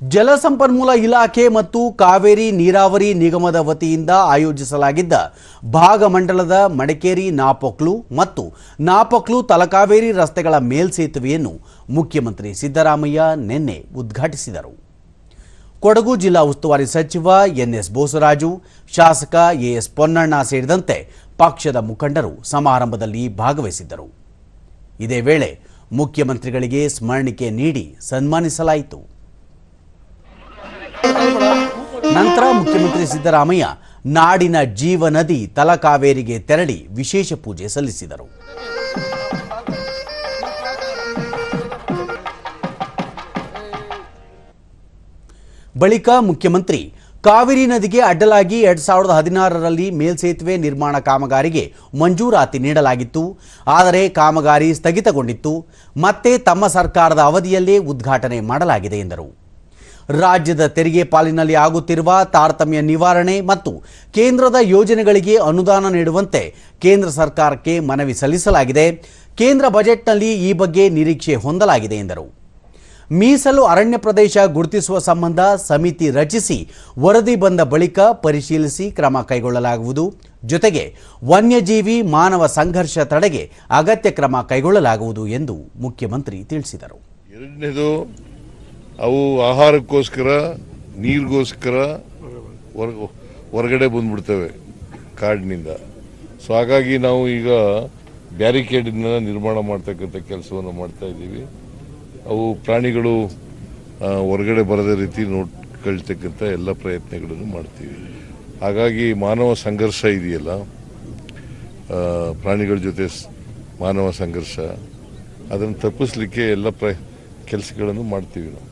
ಜಲಸಂಪನ್ಮೂಲ ಇಲಾಖೆ ಮತ್ತು ಕಾವೇರಿ ನೀರಾವರಿ ನಿಗಮದ ವತಿಯಿಂದ ಆಯೋಜಿಸಲಾಗಿದ್ದ ಭಾಗಮಂಡಲದ ಮಡಿಕೇರಿ, ನಾಪೊಕ್ಲು ಮತ್ತು ನಾಪೊಕ್ಲು ತಲಕಾವೇರಿ ರಸ್ತೆಗಳ ಮೇಲ್ಸೇತುವೆಯನ್ನು ಮುಖ್ಯಮಂತ್ರಿ ಸಿದ್ದರಾಮಯ್ಯ ನಿನ್ನೆ ಉದ್ಘಾಟಿಸಿದರು. ಕೊಡಗು ಜಿಲ್ಲಾ ಉಸ್ತುವಾರಿ ಸಚಿವ ಎನ್ಎಸ್ ಬೋಸರಾಜು, ಶಾಸಕ ಎಎಸ್ ಪೊನ್ನಣ್ಣ ಸೇರಿದಂತೆ ಪಕ್ಷದ ಮುಖಂಡರು ಸಮಾರಂಭದಲ್ಲಿ ಭಾಗವಹಿಸಿದ್ದರು. ಇದೇ ವೇಳೆ ಮುಖ್ಯಮಂತ್ರಿಗಳಿಗೆ ಸ್ಮರಣಿಕೆ ನೀಡಿ ಸನ್ಮಾನಿಸಲಾಯಿತು. ನಂತರ ಮುಖ್ಯಮಂತ್ರಿ ಸಿದ್ದರಾಮಯ್ಯ ನಾಡಿನ ಜೀವನದಿ ತಲಕಾವೇರಿಗೆ ತೆರಳಿ ವಿಶೇಷ ಪೂಜೆ ಸಲ್ಲಿಸಿದರು. ಬಳಿಕ ಮುಖ್ಯಮಂತ್ರಿ ಕಾವೇರಿ ನದಿಗೆ ಅಡ್ಡಲಾಗಿ ಎರಡ್ ಸಾವಿರದ ಹದಿನಾರರಲ್ಲಿ ಮೇಲ್ಸೇತುವೆ ನಿರ್ಮಾಣ ಕಾಮಗಾರಿಗೆ ಮಂಜೂರಾತಿ ನೀಡಲಾಗಿತ್ತು. ಆದರೆ ಕಾಮಗಾರಿ ಸ್ಥಗಿತಗೊಂಡಿತ್ತು. ಮತ್ತೆ ತಮ್ಮ ಸರ್ಕಾರದ ಅವಧಿಯಲ್ಲೇ ಉದ್ಘಾಟನೆ ಮಾಡಲಾಗಿದೆ ಎಂದರು. ರಾಜ್ಯದ ತೆರಿಗೆ ಪಾಲಿನಲ್ಲಿ ಆಗುತ್ತಿರುವ ತಾರತಮ್ಯ ನಿವಾರಣೆ ಮತ್ತು ಕೇಂದ್ರದ ಯೋಜನೆಗಳಿಗೆ ಅನುದಾನ ನೀಡುವಂತೆ ಕೇಂದ್ರ ಸರ್ಕಾರಕ್ಕೆ ಮನವಿ ಸಲ್ಲಿಸಲಾಗಿದೆ. ಕೇಂದ್ರ ಬಜೆಟ್ನಲ್ಲಿ ಈ ಬಗ್ಗೆ ನಿರೀಕ್ಷೆ ಹೊಂದಲಾಗಿದೆ ಎಂದರು. ಮೀಸಲು ಅರಣ್ಯ ಪ್ರದೇಶ ಗುರುತಿಸುವ ಸಂಬಂಧ ಸಮಿತಿ ರಚಿಸಿ ವರದಿ ಬಂದ ಬಳಿಕ ಪರಿಶೀಲಿಸಿ ಕ್ರಮ ಕೈಗೊಳ್ಳಲಾಗುವುದು. ಜೊತೆಗೆ ವನ್ಯಜೀವಿ ಮಾನವ ಸಂಘರ್ಷ ತಡೆಗೆ ಅಗತ್ಯ ಕ್ರಮ ಕೈಗೊಳ್ಳಲಾಗುವುದು ಎಂದು ಮುಖ್ಯಮಂತ್ರಿ ತಿಳಿಸಿದರು. ಅವು ಆಹಾರಕ್ಕೋಸ್ಕರ, ನೀರಿಗೋಸ್ಕರ ಹೊರ, ಹೊರಗಡೆ ಬಂದ್ಬಿಡ್ತವೆ ಕಾಡಿನಿಂದ. ಸೊ ಹಾಗಾಗಿ ನಾವು ಈಗ ಬ್ಯಾರಿಕೇಡನ್ನ ನಿರ್ಮಾಣ ಮಾಡ್ತಕ್ಕಂಥ ಕೆಲಸವನ್ನು ಮಾಡ್ತಾ ಇದ್ದೀವಿ. ಅವು ಪ್ರಾಣಿಗಳು ಹೊರಗಡೆ ಬರದ ರೀತಿ ನೋಡ್ಕೊಳ್ತಕ್ಕಂಥ ಎಲ್ಲ ಪ್ರಯತ್ನಗಳನ್ನು ಮಾಡ್ತೀವಿ. ಹಾಗಾಗಿ ಮಾನವ ಸಂಘರ್ಷ ಇದೆಯಲ್ಲ ಪ್ರಾಣಿಗಳ ಜೊತೆ ಮಾನವ ಸಂಘರ್ಷ, ಅದನ್ನು ತಪ್ಪಿಸ್ಲಿಕ್ಕೆ ಎಲ್ಲ ಪ್ರ ಕೆಲಸಗಳನ್ನು ಮಾಡ್ತೀವಿ ನಾವು.